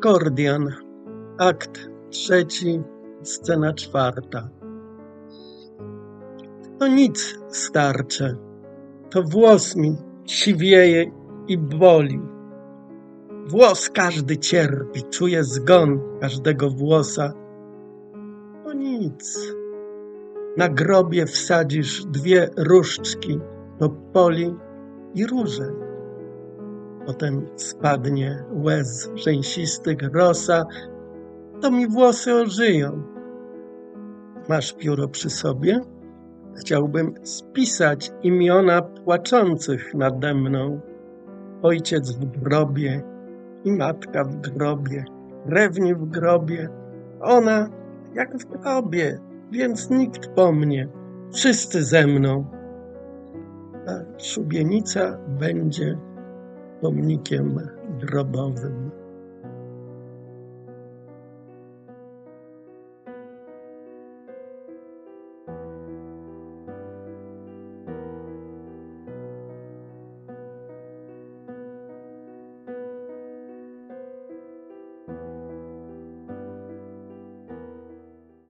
Kordian, akt trzeci, scena czwarta. To nic, starcze, to włos mi siwieje i boli. Włos każdy cierpi, czuje zgon każdego włosa. To nic. Na grobie wsadzisz dwie różdżki, to poli i róże. Potem spadnie łez rzęsistych rosa, to mi włosy ożyją. Masz pióro przy sobie? Chciałbym spisać imiona płaczących nade mną. Ojciec w grobie i matka w grobie, krewni w grobie, ona jak w grobie, więc nikt po mnie, wszyscy ze mną. Ta szubienica będzie pomnikiem grobowym.